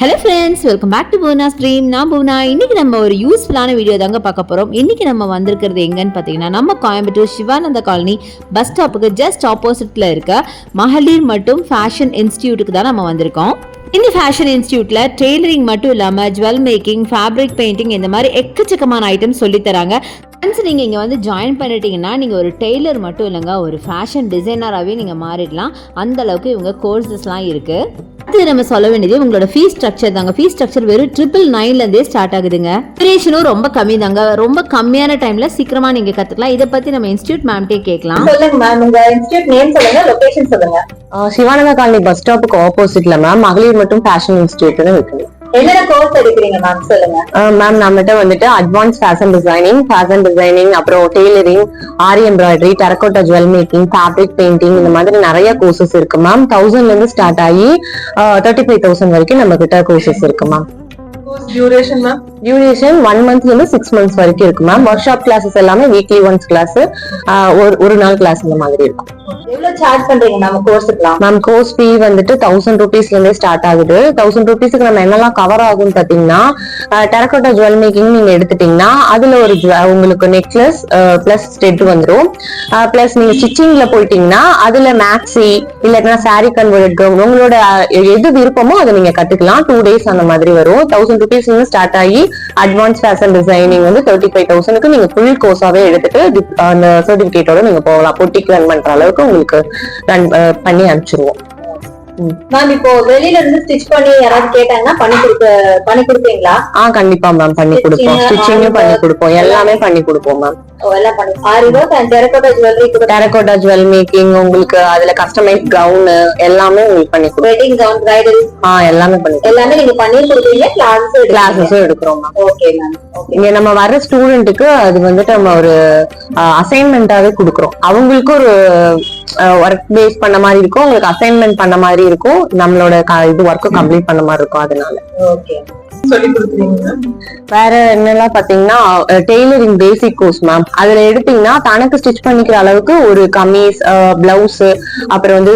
Hello friends welcome back to Bhuvana stream நான் புவனா இன்னைக்கு நம்ம ஒரு யூஸ்ஃபுல்லான வீடியோ தாங்க பார்க்க போகிறோம் இன்றைக்கி நம்ம வந்திருக்கிறது எங்கன்னு பார்த்தீங்கன்னா நம்ம கோயம்புத்தூர் சிவானந்த காலனி பஸ் ஸ்டாப்புக்கு ஜஸ்ட் ஆப்போசிட்டில் இருக்க மகளிர் மற்றும் ஃபேஷன் இன்ஸ்டியூட்டுக்கு தான் நம்ம வந்திருக்கோம். இந்த ஃபேஷன் இன்ஸ்டியூட்டில் டெய்லரிங் மட்டும் இல்லாமல் ஜுவல் மேக்கிங் ஃபேப்ரிக் பெயிண்டிங் இந்த மாதிரி எக்கச்சக்கமான ஐட்டம்ஸ் சொல்லித் ஃப்ரெண்ட்ஸ் நீங்கள் இங்கே வந்து ஜாயின் பண்ணிட்டீங்கன்னா நீங்கள் ஒரு டெய்லர் மட்டும் இல்லைங்க ஒரு ஃபேஷன் டிசைனராகவே நீங்கள் மாறிடலாம். அந்த அளவுக்கு இவங்க கோர்சஸ்லாம் இருக்குது அடுத்து நம்ம சொல்ல வேண்டியது உங்களோட ஃபீஸ் ஸ்ட்ரக்சர் தாங்க. ஃபீஸ் ஸ்ட்ரக்சர் வெறும் ட்ரிபிள் நைன்லேருந்தே ஸ்டார்ட் ஆகுதுங்க. டியூரேஷனும் ரொம்ப கம்மி தாங்க. ரொம்ப கம்மியான டைம்ல சீக்கிரமா நீங்க கத்துக்கலாம். இதை பத்தி நம்ம இன்ஸ்டியூட் மேம்கிட்டே கேட்கலாம். சொல்லுங்க மேம் உங்க இன்ஸ்டியூட் நேம் சொல்லுங்க லொகேஷன் சொல்லுங்க. சிவானந்தா காலனி பஸ் ஸ்டாப்புக்கு ஆப்போசிட்ல மேம் மகளிர் மற்றும் ஃபேஷன் இன்ஸ்டியூட்னு இருக்குது மேம் சொல்லுங்க. மேம் நம்மகிட்ட வந்துட்டு advance fashion designing fashion designing அப்புறம் tailoring aari embroidery terracotta jewel making fabric painting இந்த மாதிரி நிறைய கோர்சஸ் இருக்கு மேம் தௌசண்ட்ல இருந்து ஸ்டார்ட் ஆகி தேர்ட்டி ஃபைவ் தௌசண்ட் வரைக்கும் நம்ம கிட்ட கோர்சஸ் இருக்கு ma'am duration ma'am duration one மந்த்ல இருந்து சிக்ஸ் மந்த்ஸ் வரைக்கும் இருக்கு மேம் ஒர்க் ஷாப் கிளாஸஸ் எல்லாமே வீக்லி ஒன்ஸ் கிளாஸ் ஒரு ஒரு நாள் கிளாஸ் இந்த மாதிரி இருக்கும். எவ்வளவு சார்ஜ் பண்றீங்க மேம் கோர்ஸுக்குலாம் மேம் கோர்ஸ் ஃபீ வந்துட்டு தௌசண்ட் ருபீஸ்ல இருந்தே ஸ்டார்ட் ஆகுது. தௌசண்ட் ருபீஸ்க்கு நம்ம என்னெல்லாம் கவர் ஆகும்னு பாத்தீங்கன்னா டெரக்கோட்டா ஜுவல் மேக்கிங் நீங்க எடுத்துட்டீங்கன்னா அதுல ஒரு உங்களுக்கு நெக்லஸ் பிளஸ் ஸ்டெட் வந்துரும். பிளஸ் நீங்க ஸ்டிச்சிங்ல போயிட்டீங்கன்னா அதுல மேக்ஸி இல்லைன்னா சாரி கன்வெர்ட் உங்களோட எது விருப்பமோ அதை நீங்க கத்துக்கலாம். டூ டேஸ் அந்த மாதிரி வரும். தௌசண்ட் ருபீஸ் ஸ்டார்ட் ஆகி அட்வான்ஸ் ஃபேஷன் டிசைனிங் வந்து தேர்ட்டி ஃபைவ் தௌசண்ட்க்கு நீங்க ஃபுல் கோர்ஸாவே எடுத்துட்டு அந்த சர்டிபிகேட்டோட நீங்க போகலாம். பொட்டிக்கு ரன் பண்ற அளவுக்கு உங்களுக்கு ரன் பண்ணி அனுப்பிச்சிருவோம். மேம் இப்போ வெளியில இருந்து ஸ்டிச் பண்ணி யாராவது கேட்டாங்கன்னா பண்ணி கொடுக்க பண்ணி கொடுப்பீங்களா? ஆ கண்டிப்பா மேம் பண்ணி கொடுப்போம். ஸ்டிச்சிங்கும் பண்ணி கொடுப்போம். எல்லாமே பண்ணி கொடுப்போம் மேம் எல்லாம் பண்ணி அண்ட் டெரகோட்டா ஜுவல்லரி கூட டெரகோட்டா ஜுவல் மேக்கிங் உங்களுக்கு அதுல கஸ்டமைஸ் கவுன் எல்லாமே உங்களுக்கு பண்ணி கொடுப்போம். வெட்டிங் கவுன் பிரைடல் ஆ எல்லாமே பண்ணி எல்லாமே நீங்க பண்ணி கொடுப்பீங்க கிளாஸஸ் கிளாஸஸும் எடுக்கிறோம் மேம் ஓகே மேம் இங்க நம்ம வர ஸ்டூடெண்ட்டுக்கு அது வந்துட்டு நம்ம ஒரு அசைன்மெண்டாவே கொடுக்குறோம். அவங்களுக்கு ஒரு ஒர்க் பேஸ் பண்ண மாதிரி இருக்கும். உங்களுக்கு அசைன்மெண்ட் பண்ண மாதிரி இருக்கும். நம்மளோட க- இது ஒர்க்கும் கம்ப்ளீட் பண்ண மாதிரி இருக்கும் அதனால. ஓகே வேற என்னெல்லாம் பாத்தீங்கன்னா டெய்லரிங் பேசிக் கோர்ஸ் மேம் அதுல எடுத்தீங்கன்னா தனக்கு ஸ்டிச் பண்ணிக்கிற அளவுக்கு ஒரு கமீஸ் பிளவுஸ் அப்புறம் வந்து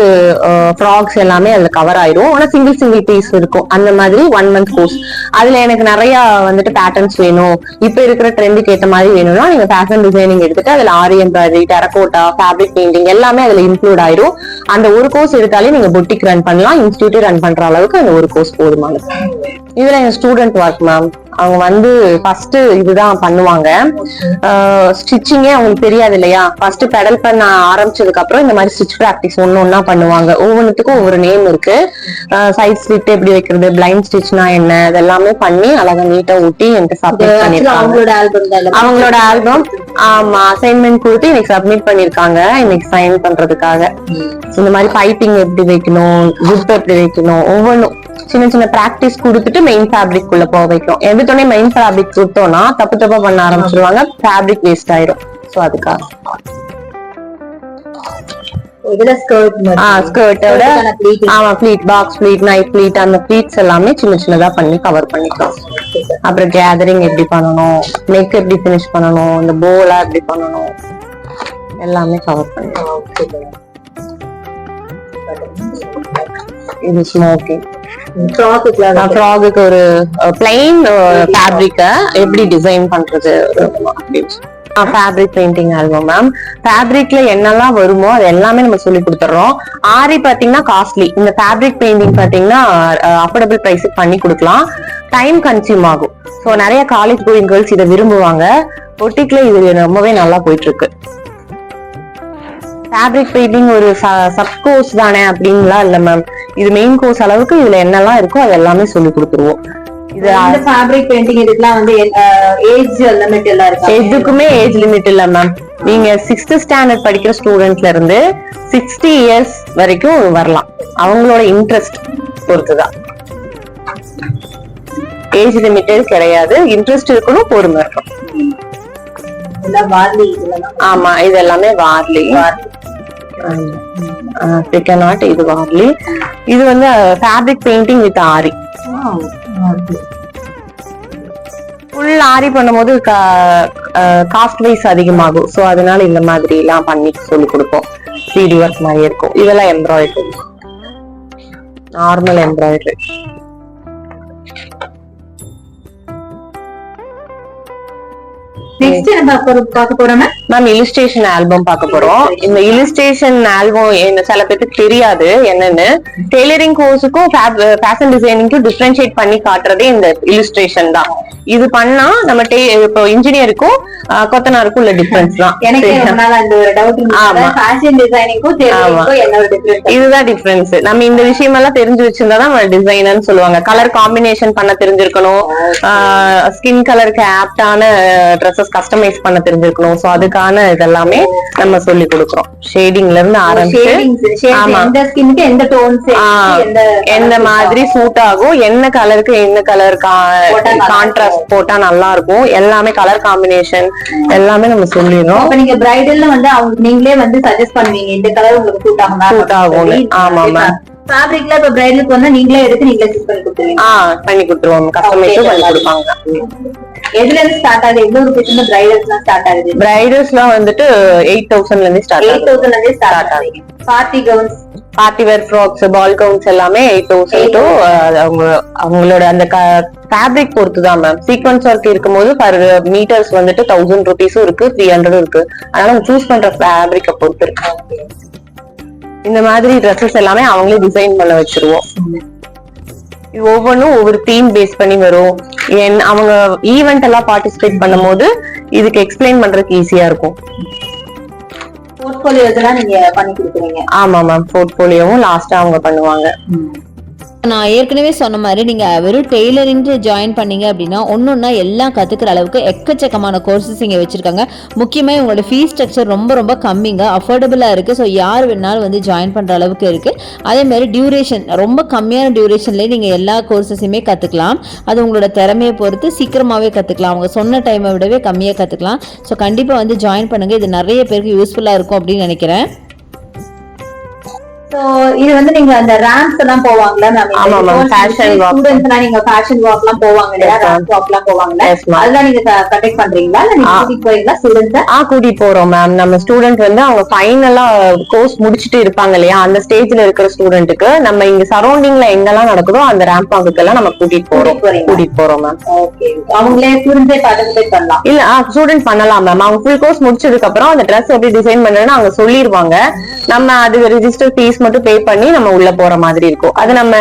ஃப்ராக்ஸ் எல்லாமே அதுல கவர் ஆயிரும். ஆனா சிங்கிள் சிங்கிள் பீஸ் இருக்கும். அந்த மாதிரி ஒன் மந்த் கோர்ஸ் அதுல எனக்கு நிறைய வந்துட்டு பேட்டர்ன்ஸ் வேணும். இப்ப இருக்கிற ட்ரெண்டுக்கு ஏத்த மாதிரி வேணும்னா நீங்க ஃபேஷன் டிசைனிங் எடுத்துட்டு அதுல aari embroidery terracotta fabric painting எல்லாமே அதுல இன்க்ளூட் ஆயிரும். அந்த ஒரு கோர்ஸ் எடுத்தாலே நீங்க பொட்டிக் ரன் பண்ணலாம். இன்ஸ்டியூட் ரன் பண்ற அளவுக்கு அந்த ஒரு கோர்ஸ் போதுமானது இதுல எங்க ஸ்டூடெண்ட் ஒர்க் மேம் அவங்க வந்து ஃபர்ஸ்ட் இதுதான் பண்ணுவாங்க. ஸ்டிச்சிங்கே அவங்களுக்கு தெரியாது இல்லையா? ஃபர்ஸ்ட் பெடல் பண்ண ஆரம்பிச்சதுக்கு அப்புறம் இந்த மாதிரி ஸ்டிச் பிராக்டிஸ் ஒண்ணு ஒண்ணா பண்ணுவாங்க. ஒவ்வொன்றுத்துக்கும் ஒவ்வொரு நேம் இருக்கு. சைட் ஸ்லிட் எப்படி வைக்கிறது பிளைண்ட் ஸ்டிச்னா என்ன? இதெல்லாமே பண்ணி அழகா நீட்டா ஊட்டி என்கிட்ட சப்மிட் பண்ணிருக்காங்க அவங்களோட ஆல்பம் ஆமா அசைன்மெண்ட் கொடுத்து இன்னைக்கு சப்மிட் பண்ணிருக்காங்க இன்னைக்கு சைன் பண்றதுக்காக. இந்த மாதிரி பைப்பிங் எப்படி வைக்கணும் ஜிப் எப்படி வைக்கணும் ஒவ்வொன்றும் சின்ன சின்ன பிராக்டிஸ் கொடுத்துட்டு மெயின் ஃபேப்ரிக் குள்ள போக வைக்கும். எடுத்தோடனே மெயின் ஃபேப்ரிக் கொடுத்தோம்னா தப்பு தப்பா பண்ண ஆரம்பிச்சிருவாங்க. ஃபேப்ரிக் வேஸ்ட் ஆயிரும். சோ அதுக்காக. இதுல ஸ்கர்ட் ஆ ஸ்கர்ட்டோட. ஆமா பாக்ஸ் ப்ளீட் நைட் ப்ளீட் அந்த ப்ளீட்ஸ் எல்லாமே சின்ன சின்னதா பண்ணி கவர் பண்ணிக்கலாம். அப்புறம் கேதரிங் எப்படி பண்ணணும்? நெக் எப்படி ஃபினிஷ் பண்ணணும்? இந்த போலா எப்படி பண்ணணும்? எல்லாமே கவர் பண்ணிக்கலாம் இது ஸ்மோக்கிங் ஃப்ராகுக்கு ஒரு பிளைன் ஃபேப்ரிக்க எப்படி டிசைன் பண்றது? ஃபேப்ரிக் பெயிண்டிங் ஆல்பம் மேம் ஃபேப்ரிக்ல என்னெல்லாம் வருமோ அது எல்லாமே நம்ம சொல்லி கொடுத்துறோம். ஆரி பாத்தீங்கன்னா காஸ்ட்லி இந்த ஃபேப்ரிக் பெயிண்டிங் பாத்தீங்கன்னா அஃபோர்டபுள் ப்ரைஸுக்கு பண்ணி கொடுக்கலாம். டைம் கன்சியூம் ஆகும். ஸோ நிறைய காலேஜ் கோயிங் கேர்ள்ஸ் இதை விரும்புவாங்க. பொட்டிக்ல இது ரொம்பவே நல்லா போயிட்டு இருக்கு ஃபேப்ரிக் பெயிண்டிங் ஒரு சப் கோர்ஸ் தானே அப்படின்லாம் இல்ல மேம் இது மெயின் கோர்ஸ் அளவுக்கு இதுல என்னெல்லாம் இருக்கோ அது எல்லாமே சொல்லி கொடுத்துருவோம். இது ஃபேப்ரிக் பெயிண்டிங் இதுக்கெல்லாம் வந்து ஏஜ் லிமிட் எல்லாம் இருக்கா? எதுக்குமே ஏஜ் லிமிட் இல்ல மேம் நீங்க சிக்ஸ்த் ஸ்டாண்டர்ட் படிக்கிற ஸ்டூடெண்ட்ல இருந்து சிக்ஸ்டி இயர்ஸ் வரைக்கும் வரலாம். அவங்களோட இன்ட்ரெஸ்ட் பொறுத்துதான். ஏஜ் லிமிட்டே கிடையாது. இன்ட்ரெஸ்ட் இருக்கணும் பொறுமை இருக்கணும். வார்லி ஆமா இது எல்லாமே வார்லி. சிக்கன் ஆர்ட் இது வார்லி இது வந்து fabric painting with aari full aari பண்ணும்போது காஸ்ட் வைஸ் அதிகமாகும். ஸோ அதனால இந்த மாதிரி எல்லாம் பண்ணி சொல்லி கொடுப்போம். சிடி ஒர்க் மாதிரி இருக்கும். இதெல்லாம் எம்ப்ராய்டரி நார்மல் எம்ப்ராய்டரி நெக்ஸ்ட் என்ன பார்க்க போறோம்னா மேம் இல்லுஸ்ட்ரேஷன் ஆல்பம் பார்க்க போறோம். இந்த இல்லுஸ்ட்ரேஷன் ஆல்பம் என்ன சில பேருக்கு தெரியாது என்னன்னு. டெய்லரிங் கோர்ஸுக்கும் ஃபேஷன் டிசைனிங்க்கும் டிஃபரன்ஷியேட் பண்ணி காட்டுறதே இந்த இல்லுஸ்ட்ரேஷன் தான். இது பண்ணா நம்ம டே இப்போ இன்ஜினியருக்கும் கொத்தனாருக்கும் உள்ள டிஃபரன்ஸ் தான். இதுதான் டிஃபரன்ஸ் நம்ம இந்த விஷயம் எல்லாம் தெரிஞ்சு வச்சிருந்தா தான் டிசைனர்னு சொல்லுவாங்க. கலர் காம்பினேஷன் பண்ண தெரிஞ்சிருக்கணும். ஸ்கின் கலருக்கு ஆப்டான ட்ரெஸ்ஸஸ் கஸ்டமைஸ் பண்ண தெரிஞ்சிருக்கணும். சோ அதுக்கான இதெல்லாமே நம்ம சொல்லி கொடுக்குறோம். ஷேடிங்ல இருந்து ஆரம்பிச்சு ஆமா. எந்த டோன்ஸ் எந்த மாதிரி சூட் ஆகும் என்ன கலருக்கு என்ன கலர் கான்ட்ராஸ்ட் போட்டா நல்லா இருக்கும். எல்லாமே கலர் காம்பினேஷன் எல்லாமே நம்ம சொல்லிடுறோம். அப்ப நீங்க பிரைடல்ல வந்து அவங்களுக்கு நீங்களே வந்து சஜஸ்ட் பண்ணுவீங்க இந்த கலர் உங்களுக்கு சூட் ஆகுமா? Suit ஆகும்னு. ஆமா, ma'am. ஃபேப்ரிக்ல இப்ப பிரைடலுக்கு வந்து நீங்களே எடுத்து நீங்களே ஸ்டிச் பண்ணி கொடுத்துருவீங்க. ஆ பண்ணி கொடுத்துருவோம். கஸ்டமைஸும் பண்ணி கொடுப்பாங்க. எதுல இருந்து ஸ்டார்ட் ஆகுது? எவ்வளவு ருபீஸ் இருந்து ஸ்டார்ட் ஆகுது? பிரைடர்ஸ்லாம் வந்துட்டு எயிட் தௌசண்ட்ல இருந்து ஸ்டார்ட் எயிட் தௌசண்ட்ல இருந்தே ஸ்டார்ட் ஆகுது. Party gowns party wear frocks ball gowns எல்லாமே எயிட் தௌசண்ட் டு அவங்க அவங்களோட அந்த ஃபேப்ரிக் பொறுத்து தான் மேம் சீக்வன்ஸ் ஒர்க் இருக்கும்போது பர் மீட்டர்ஸ் வந்துட்டு தௌசண்ட் ருபீஸும் இருக்கு த்ரீ ஹண்ட்ரடும் இருக்கு. அதனால சூஸ் பண்ற ஃபேப்ரிக்கை பொறுத்து இருக்கு. இந்த மாதிரி ட்ரெஸ்ஸஸ் எல்லாமே அவங்களே டிசைன் பண்ண வச்சிருவோம். இது ஒவ்வொன்றும் ஒவ்வொரு தீம் பேஸ் பண்ணி வரும். என் அவங்க ஈவெண்ட் எல்லாம் பார்ட்டிசிபேட் பண்ணும்போது இதுக்கு எக்ஸ்பிளைன் பண்றதுக்கு ஈஸியா இருக்கும். போர்ட்போலியோஸ் எல்லாம் நீங்க பண்ணி கொடுக்குறீங்க. ஆமா மேம் போர்ட்போலியோவும் லாஸ்டா அவங்க பண்ணுவாங்க. நான் ஏற்கனவே சொன்ன மாதிரி நீங்கள் வெறும் டெய்லரிங் ஜாயின் பண்ணீங்க அப்படின்னா ஒன்றொன்னா எல்லாம் கற்றுக்கிற அளவுக்கு எக்கச்சக்கமான கோர்சஸ் இங்கே வச்சுருக்காங்க. முக்கியமாக உங்களோட ஃபீஸ் ஸ்ட்ரக்சர் ரொம்ப ரொம்ப கம்மிங்க. அஃபோர்டபுளாக இருக்குது ஸோ யார் வேணாலும் வந்து ஜாயின் பண்ணுற அளவுக்கு இருக்குது அதே மாதிரி டியூரேஷன் ரொம்ப கம்மியான டியூரேஷன்லேயே நீங்கள் எல்லா கோர்சஸையுமே கற்றுக்கலாம் அது உங்களோட திறமையை பொறுத்து சீக்கிரமாகவே கற்றுக்கலாம் அவங்க சொன்ன டைமை விடவே கம்மியாக கற்றுக்கலாம் ஸோ கண்டிப்பாக வந்து ஜாயின் பண்ணுங்கள் இது நிறைய பேருக்கு யூஸ்ஃபுல்லாக இருக்கும் அப்படின்னு நினைக்கிறேன். இது வந்து நீங்க அந்த ரேம்ஸ் எல்லாம் போவாங்கல்ல ஆமா, ma'am. Fashion walk. ஸ்டூடெண்ட்ஸ் எல்லாம் நீங்க ஃபேஷன் வாக் எல்லாம் போவாங்க இல்லையா. ரேம்ப் வாக் எல்லாம் ma'am. அதெல்லாம் நீங்க கண்டக்ட் பண்றீங்களா? இல்ல நீங்க. கூட்டிட்டு போறீங்களா ஸ்டூடெண்ட்ஸ் ஆ கூட்டிட்டு போறோம் மேம் நம்ம ஸ்டூடெண்ட் வந்து அவங்க ஃபைனலா கோர்ஸ் முடிச்சுட்டு இருப்பாங்க இல்லையா? அந்த ஸ்டேஜ்ல இருக்கிற ஸ்டூடெண்ட்டுக்கு நம்ம இங்க சரௌண்டிங்ல எங்கெல்லாம் நடக்குதோ அந்த ரேம்ப் வாக்குக்கெல்லாம் நம்ம கூட்டிட்டு போறோம். கூட்டிட்டு போறோம் மேம் ஓகே அவங்களே ஸ்டூடெண்ட்ஸே பார்ட்டிசிபேட் பண்ணலாம். இல்ல ஸ்டூடெண்ட் பண்ணலாம் மேம் அவங்க ஃபுல் கோர்ஸ் முடிச்சதுக்கு அப்புறம் அந்த ட்ரெஸ் எப்படி டிசைன் பண்றதுன்னு அவங்க சொல்லிருவாங்க. நம்ம அது ரெஜிஸ்டர் ஃபீஸ் மட்டும் பே பண்ணி நம்ம உள்ள போற மாதிரி இருக்கும். அது நம்ம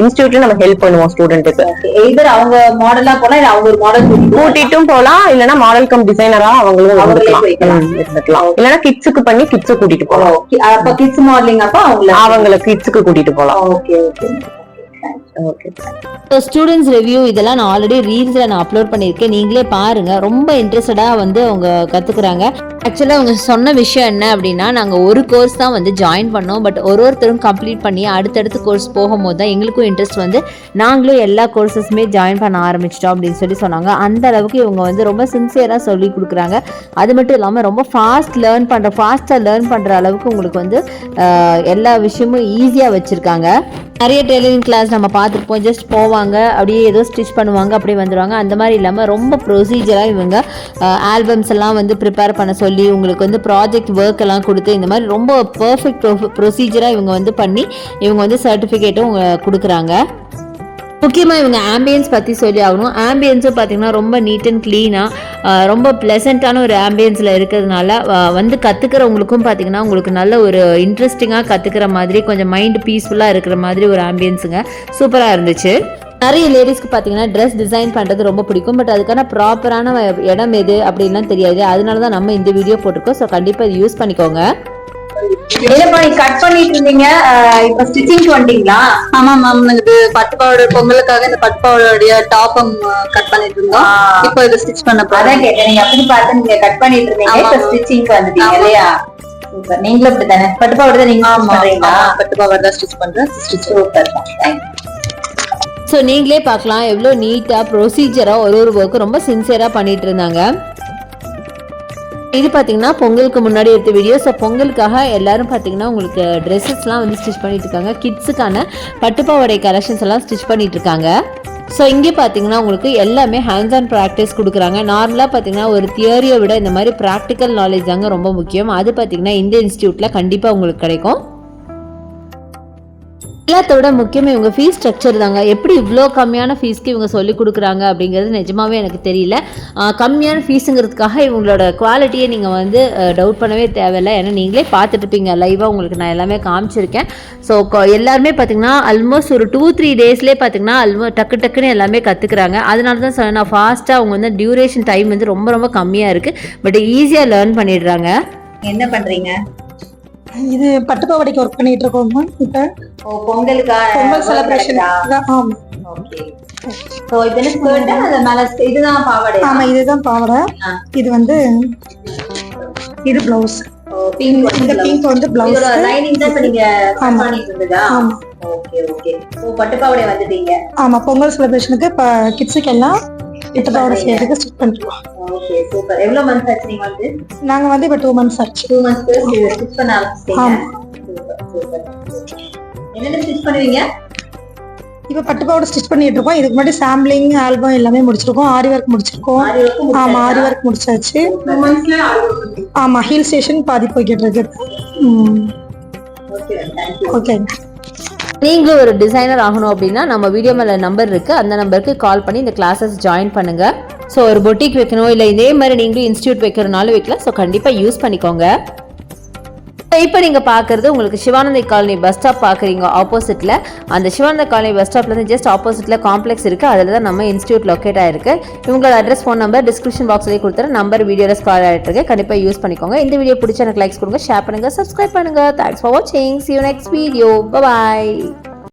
இன்ஸ்டியூட்ல நம்ம ஹெல்ப் பண்ணுவோம் ஸ்டூடெண்ட்டுக்கு எய்தர் அவங்க மாடலா போனா இல்ல அவங்க ஒரு மாடல் கூட்டிட்டு கூட்டிட்டும் போலாம் இல்லனா மாடல் கம் டிசைனரா அவங்களும் இருந்துக்கலாம். இல்லனா கிட்ஸுக்கு பண்ணி கிட்ஸு கூட்டிட்டு போலாம். அப்ப கிட்ஸ் மாடலிங் அப்ப அவங்கள அவங்கள கிட்ஸுக்கு கூட்டிட்டு போலாம். Okay okay okay so students review இதெல்லாம் நான் ஆல்ரெடி ரீல்ஸில் நான் அப்லோட் பண்ணியிருக்கேன். நீங்களே பாருங்கள் ரொம்ப இன்ட்ரெஸ்டடாக வந்து அவங்க கற்றுக்குறாங்க ஆக்சுவலாக அவங்க சொன்ன விஷயம் என்ன அப்படின்னா நாங்கள் ஒரு கோர்ஸ் தான் வந்து ஜாயின் பண்ணோம். பட் ஒரு ஒருத்தரும் கம்ப்ளீட் பண்ணி அடுத்தடுத்து கோர்ஸ் போகும்போது தான் எங்களுக்கும் இன்ட்ரெஸ்ட் வந்து நாங்களும் எல்லா கோர்சஸுமே ஜாயின் பண்ண ஆரம்பிச்சிட்டோம் அப்படின்னு சொல்லி சொன்னாங்க. அந்த அளவுக்கு இவங்க வந்து ரொம்ப சின்சியராக சொல்லி கொடுக்குறாங்க. அது மட்டும் இல்லாமல் ரொம்ப ஃபாஸ்ட் லேர்ன் பண்ணுற ஃபாஸ்ட்டாக லேர்ன் பண்ணுற அளவுக்கு உங்களுக்கு வந்து எல்லா விஷயமும் ஈஸியாக வச்சுருக்காங்க. நிறைய டெய்லரிங் கிளாஸ் நம்ம பார்த்துருப்போம். ஜஸ்ட் போவாங்க அப்படியே ஏதோ ஸ்டிச் பண்ணுவாங்க அப்படியே வந்துடுவாங்க அந்த மாதிரி இல்லாமல் ரொம்ப ப்ரொசீஜராக இவங்க ஆல்பம்ஸ் எல்லாம் வந்து ப்ரிப்பேர் பண்ண சொல்லி உங்களுக்கு வந்து ப்ராஜெக்ட் ஒர்க் எல்லாம் கொடுத்து இந்த மாதிரி ரொம்ப பர்ஃபெக்ட் ப்ரொசீஜராக இவங்க வந்து பண்ணி இவங்க வந்து சர்டிஃபிகேட்டும் கொடுக்குறாங்க. முக்கியமாக இவங்க ஆம்பியன்ஸ் பற்றி சொல்லி ஆகணும். ஆம்பியன்ஸும் பார்த்தீங்கன்னா ரொம்ப நீட் அண்ட் க்ளீனாக ரொம்ப ப்ளசண்ட்டான ஒரு ஆம்பியன்ஸில் இருக்கிறதுனால வந்து கற்றுக்கிறவங்களுக்கும் பார்த்தீங்கன்னா உங்களுக்கு நல்ல ஒரு இன்ட்ரெஸ்டிங்காக கற்றுக்கிற மாதிரி கொஞ்சம் மைண்ட் பீஸ்ஃபுல்லாக இருக்கிற மாதிரி ஒரு ஆம்பியன்ஸுங்க சூப்பராக இருந்துச்சு. நிறைய லேடிஸ்க்கு பார்த்தீங்கன்னா ட்ரெஸ் டிசைன் பண்ணுறது ரொம்ப பிடிக்கும். பட் அதுக்கான ப்ராப்பரான இடம் எது அப்படின்லாம் தெரியாது. அதனால தான் நம்ம இந்த வீடியோ போட்டிருக்கோம். ஸோ கண்டிப்பாக இது யூஸ் பண்ணிக்கோங்க. இல்லப்பா நீ கட் பண்ணிட்டு இருந்தீங்க. இப்ப ஸ்டிச்சிங் வந்துட்டீங்களா ஆமா மேம் இது பட்டு பாவாடை பொங்கலுக்காக இந்த பட்டு பாவாடைய டாப்பம் கட் பண்ணிட்டு இருந்தோம். இப்போ இது ஸ்டிச் பண்ண அதான் கேட்டேன். நீங்க அப்படி பார்த்து நீங்க கட் பண்ணிட்டு இருந்தீங்க. இப்ப ஸ்டிச்சிங் வந்துட்டீங்க. இல்லையா? சூப்பர். நீங்களும் அப்படித்தானே பட்டு பாவாடை தான் நீங்க ஆமா பண்றீங்களா? பட்டு பாவாடை தான் ஸ்டிச் பண்றேன். ஸ்டிச் சூப்பர் ஸோ நீங்களே பார்க்கலாம். எவ்வளோ நீட்டாக ப்ரொசீஜராக ஒரு ஒரு ஒர்க்கும் ரொம்ப சின்சியராக பண்ணிட்டு இருந்தாங்க. இது பார்த்தீங்கன்னா பொங்கலுக்கு முன்னாடி எடுத்த வீடியோ ஸோ பொங்கலுக்காக எல்லாரும் பார்த்தீங்கன்னா உங்களுக்கு ட்ரெஸ்ஸஸ்லாம் வந்து ஸ்டிச் பண்ணிட்டு இருக்காங்க. கிட்ஸுக்கான பட்டுப்பாவடை கலெக்ஷன்ஸ் எல்லாம் ஸ்டிச் பண்ணிட்டு இருக்காங்க. ஸோ இங்கே பார்த்தீங்கன்னா உங்களுக்கு எல்லாமே ஹேண்ட்ஸ் ஆன் ப்ராக்டிஸ் கொடுக்குறாங்க. நார்மலாக பார்த்தீங்கன்னா ஒரு தியரியை விட இந்த மாதிரி ப்ராக்டிக்கல் நாலேஜ் தாங்க ரொம்ப முக்கியம். அது பார்த்தீங்கன்னா இந்த இன்ஸ்டியூட்டில் கண்டிப்பாக உங்களுக்கு கிடைக்கும். எல்லாத்தோட முக்கியமே இவங்க ஃபீஸ் ஸ்ட்ரக்சர் தாங்க. எப்படி இவ்வளோ கம்மியான ஃபீஸ்க்கு இவங்க சொல்லி கொடுக்குறாங்க அப்படிங்கிறது நிஜமாவே எனக்கு தெரியல. கம்மியான ஃபீஸுங்கிறதுக்காக இவங்களோட குவாலிட்டியை நீங்கள் வந்து டவுட் பண்ணவே தேவையில்லை. ஏன்னா நீங்களே பார்த்துட்டு இருப்பீங்க லைவாக உங்களுக்கு நான் எல்லாமே காமிச்சிருக்கேன். ஸோ எல்லாருமே பார்த்திங்கன்னா ஆல்மோஸ்ட் ஒரு டூ த்ரீ டேஸ்லேயே பார்த்தீங்கன்னா அல்மோ டக்கு டக்குன்னு எல்லாமே கற்றுக்குறாங்க அதனால தான் சொன்னேன் நான் ஃபாஸ்ட்டாக அவங்க வந்து டியூரேஷன் டைம் வந்து ரொம்ப ரொம்ப கம்மியாக இருக்குது பட் ஈஸியாக லேர்ன் பண்ணிடுறாங்க. என்ன பண்ணுறீங்க இது பட்டுப்பாவடைக்கு ஒர்க் பண்ணிட்டு இருக்கோம் மேம் இப்ப பொங்கலுக்கா? பொங்கல் செலிப்ரேஷன் ஆமா. ஓகே. சோ இது இதுதான் பாவாடை. ஆமா இதுதான் பாவாடை. இது வந்து இது பிளவுஸ் இந்த பிங்க் வந்து பிளவுஸ் லைனிங் தான் நீங்க ஆமா. பண்ணிட்டு இருந்ததா? ஆமா. Okay okay. சோ பட்டு பாவாடை வந்துட்டீங்க? ஆமா பொங்கல் செலிப்ரேஷனுக்கு கிட்ஸுக்கு எல்லாம் பட்டுப்பாவடை செய்யறதுக்கு ஸ்டிச் பண்ணிருக்கோம் ஓகே சூப்பர் எவ்வளவு மந்த்ஸ் ஆச்சு நீங்க வந்து? நாங்க வந்து இப்ப டூ மந்த்ஸ் ஆச்சு. டூ மந்த்ஸ் ஸ்டிச் பண்ண ஆரம்பிச்சிட்டீங்க. ஆமா. என்னென்ன ஸ்டிச் பண்ணுவீங்க? இப்ப பட்டுப்பாவடை ஸ்டிச் பண்ணிட்டு இருக்கோம். இதுக்கு முன்னாடி சாம்பிளிங் ஆல்பம் எல்லாமே முடிச்சிருக்கோம். ஆரி ஒர்க் முடிச்சிருக்கோம். ஆமா ஆரி ஒர்க் முடிச்சாச்சு ஆமா ஹில் ஸ்டேஷன் பாதி போய்கிட்டு இருக்கு. ஓகே நீங்களும் ஒரு டிசைனர் ஆகணும் அப்படின்னா நம்ம வீடியோ மேலே நம்பர் இருக்குது அந்த நம்பருக்கு கால் பண்ணி இந்த கிளாஸஸ் ஜாயின் பண்ணுங்கள் ஸோ ஒரு பொட்டிக் வைக்கணும் இல்லை இதே மாதிரி நீங்களும் இன்ஸ்டியூட் வைக்கிறனாலும் வைக்கலாம். ஸோ கண்டிப்பாக யூஸ் பண்ணிக்கோங்க. இப்போ நீங்கள் பார்க்குறது உங்களுக்கு சிவானந்தி காலனி பஸ் ஸ்டாப் பார்க்குறீங்க ஆப்போசிட்டில் அந்த சிவானந்த காலனி பஸ் ஸ்டாப்லேருந்து ஜஸ்ட் ஆப்போசிட்டில் காம்ப்ளெக்ஸ் இருக்குது அதில் தான் நம்ம இன்ஸ்டியூட் லொக்கேட் ஆயிருக்கு. இவங்களோட அட்ரஸ் ஃபோன் நம்பர் டிஸ்கிரிப்ஷன் பாக்ஸ்லேயே கொடுத்துரு நம்பர் வீடியோவில் ஸ்கால் ஆகிட்டு இருக்கு. கண்டிப்பாக யூஸ் பண்ணிக்கோங்க. இந்த வீடியோ பிடிச்ச எனக்கு லைக்ஸ் கொடுங்க ஷேர் பண்ணுங்கள் சப்ஸ்கிரைப் பண்ணுங்கள் தேங்க்ஸ் ஃபார் வாட்சிங் see you next video bye